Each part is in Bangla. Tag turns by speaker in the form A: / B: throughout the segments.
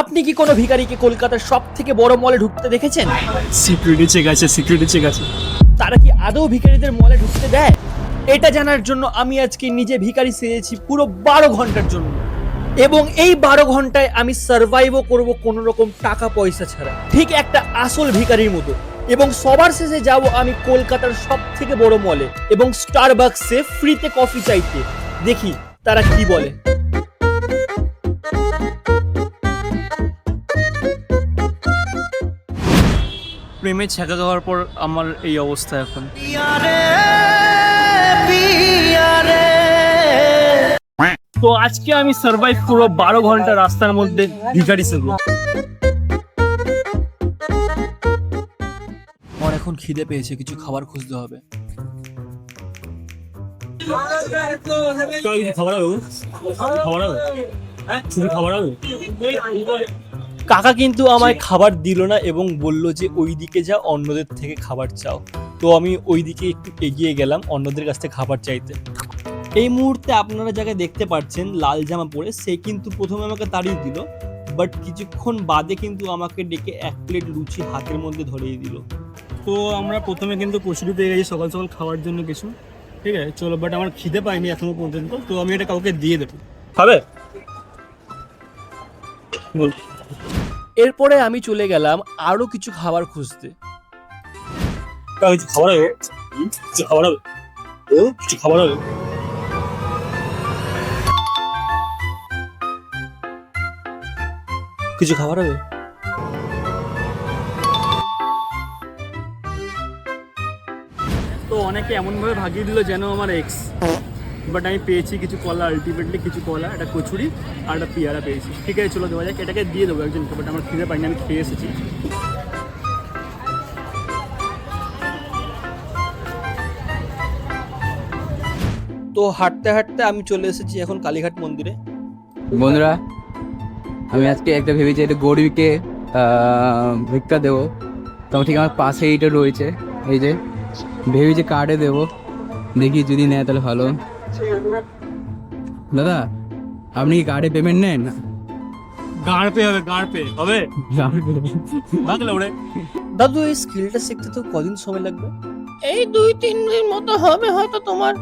A: আপনি কি কোনো ভিখারিকে কলকাতার সব থেকে বড় মলে ঢুকতে দেখেছেন?
B: সিকিউরিটি চেক আছে সিকিউরিটি চেক আছে।
A: তারা কি আদৌ ভিখারিদের মলে ঢুকতে দেয়? এটা জানার জন্য আমি আজকে নিজে ভিখারি সেজেছি পুরো বারো ঘণ্টার জন্য। এবং এই বারো ঘন্টায় আমি সার্ভাইভও করব কোনো রকম টাকা পয়সা ছাড়া। ঠিক একটা আসল ভিখারির মতো। এবং সবার শেষে যাব আমি কলকাতার সব থেকে বড় মলে এবং স্টারবাক্সে ফ্রিতে কফি চাইতে। দেখি তারা কি বলে।
B: প্রেমে ছ্যাঁকা খাওয়ার পর আমার এই অবস্থা এখন। তো আজকে আমি সার্ভাইভ পুরো বারো ঘণ্টা রাস্তার মধ্যে ভিখারি সেবো
A: আমার এখন খিদে পেয়েছে কিছু খাবার খুঁজতে হবে।
B: খাবার হবে। খাবার হবে। খাবার হবে?
A: কাকা কিন্তু আমায় খাবার দিল না এবং বলল যে ওই দিকে যা অন্যদের থেকে খাবার চাও। তো আমি ওই দিকে একটু এগিয়ে গেলাম অন্যদের কাছ থেকে খাবার চাইতে। এই মুহূর্তে আপনারা যাকে দেখতে পাচ্ছেন লাল জামা পরে সে কিন্তু প্রথমে আমাকে তাড়িয়ে দিল বাট কিছুক্ষণ বাদে কিন্তু আমাকে ডেকে এক প্লেট লুচি হাতের মধ্যে ধরিয়ে দিল।
B: তো আমরা প্রথমে কিন্তু কচুরি পেয়ে গেছি সকাল সকাল খাওয়ার জন্য কিছু। ঠিক আছে চলো বাট আমার খিদে পাইনি এখনও পর্যন্ত তো আমি এটা কাউকে দিয়ে দেবো। খাবে? বল।
A: এরপরে আমি চলে গেলাম আরও কিছু খাবার খুঁজতে।
B: কিছু খাবার হবে কিছু খাবার হবে কিছু খাবার হবে।
A: কিছু খাবার হবে?
B: তো অনেকে এমনভাবে ভাগিয়ে দিল যেন আমার এক্স বাট আমি পেয়েছি কিছু কলা আলটিমেটলি কিছু কলা একটা কচুরি আর একটা পেয়ারা পেয়েছি। ঠিক আছে চলো দেওয়া যাক এটাকে দিয়ে দেবো একজনকে বাট আমার খিদে পাইনি আমি খেয়ে এসেছি।
A: তো হাঁটতে হাঁটতে আমি চলে এসেছি এখন কালীঘাট মন্দিরে।
C: বন্ধুরা আমি আজকে একটা ভেবেছি একটা গরিবকে ভিক্ষা দেবো। তখন ঠিক আমার পাশে এইটা রয়েছে এই যে। ভেবেছি কার্ডে দেবো। দেখি যদি নেয় তাহলে ভালো। দাদা আপনি কি কার্ডে পেমেন্ট নেন?
B: গাঁড় পে হবে গাঁড় পে হবে? ওরে।
A: দাদু এই স্কিলটা শিখতে তো কদিন সময় লাগবে? এই দুই তিন দিন মতো হবে হয়তো তোমার।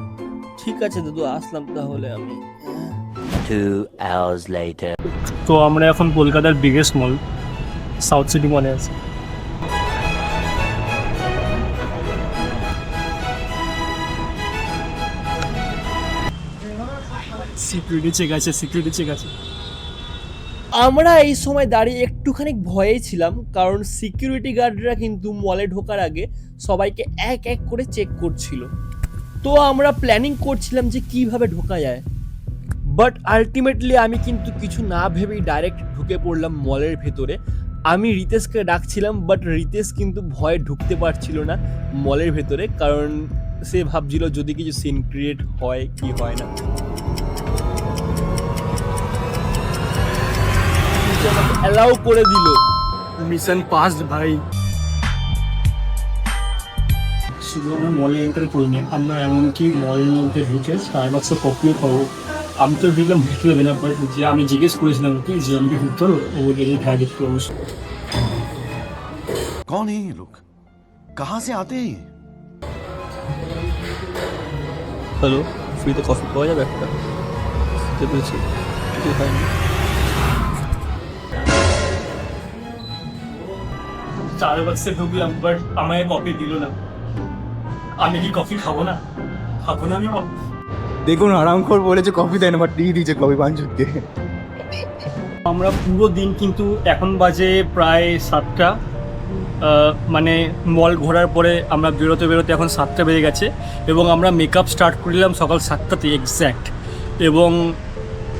A: ঠিক আছে দাদু আসলাম তাহলে আমি।
D: Two hours later.
B: তো আমরা এখন কলকাতার বিগেস্ট মল সাউথ সিটি মলে আছি। সিকিউরিটি চেক আছে সিকিউরিটি চেক আছে।
A: আমরা এই সময় দাঁড়িয়ে একটুখানি ভয়ে ছিলাম, কারণ সিকিউরিটি গার্ডরা কিন্তু মলে ঢোকার আগে সবাইকে এক এক করে চেক করছিল। তো আমরা প্ল্যানিং করছিলাম যে কীভাবে ঢোকা যায়। বাট আলটিমেটলি আমি কিন্তু কিছু না ভেবেই ডাইরেক্ট ঢুকে পড়লাম মলের ভেতরে। আমি রিতেশকে ডাকছিলাম বাট রিতেশ কিন্তু ভয়ে ঢুকতে পারছিল না মলের ভেতরে, কারণ সে ভাবছিল যদি কিছু সিন ক্রিয়েট হয় কি হয় না। অ্যালাউ করে দিল
B: মিশন পাস ভাই শুধু আমরা মলে এন্টার করিনি আমরা এমনকি মলের মধ্যে ঢুকে স্টারবাক্সে কপিও খাবো আমি তো দেখলাম ঢুকতে দেবে না বাট যে আমি জিজ্ঞেস করেছিলাম ওকে যে আমি কি ঢুকতে পারবো ও বলে যে হ্যাঁ ঢুকতে পারবো
E: कौन है ये लोग कहाँ से आते हैं ये
A: হ্যালো ফ্রিতে কফি পাওয়া যাবে একটা খেতে পেয়েছি
B: স্টারবাক্সে ঢুকলাম বাট আমায় কফি দিল না। আমি কি কফি খাব না? খাব না আমি
F: দেখুন আরামখোর বলেছে কফি দেয় না বাট দিয়ে দিয়েছে কফি বাঞ্চুতকে।
B: আমরা পুরো দিন কিন্তু এখন বাজে প্রায় সাতটা। মানে মল ঘোরার পরে আমরা বেরোতে বেরোতে এখন সাতটা বেজে গেছে এবং আমরা মেকআপ স্টার্ট করলাম সকাল সাতটাতে এক্স্যাক্ট এবং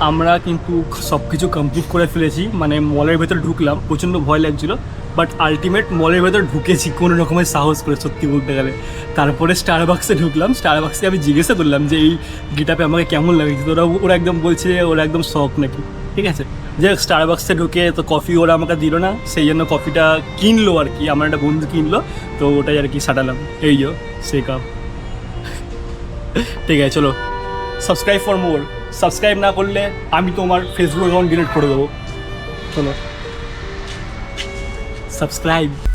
B: আমরা কিন্তু সব কিছু কমপ্লিট করে ফেলেছি মানে মলের ভেতর ঢুকলাম, প্রচণ্ড ভয় লাগছিল বাট আলটিমেট মলের ভেতর ঢুকেছি, কোনো রকমের সাহস করে, সত্যি বলতে গেলে। তারপরে স্টার বাক্সে ঢুকলাম স্টার বাক্সে আমি জিজ্ঞাসা করলাম যে, এই গিটাপে আমাকে কেমন লাগছে তো ওরা ওরা একদম বলছে ওরা একদম শখ নাকি? ঠিক আছে? যে স্টার বাক্সে ঢুকে তো কফি ওরা আমাকে দিল না, সেই জন্য কফিটা কিনলো আর কি, আমার একটা বন্ধু কিনলো, তো ওটাই আর কি সাটালাম। এই যো সে কাপ ঠিক আছে, চলো সাবস্ক্রাইব ফর মোর সাবস্ক্রাইব না করলে আমি তোমার ফেসবুক অ্যাকাউন্ট ডিলিট করে দেবো। চলো। সাবস্ক্রাইব।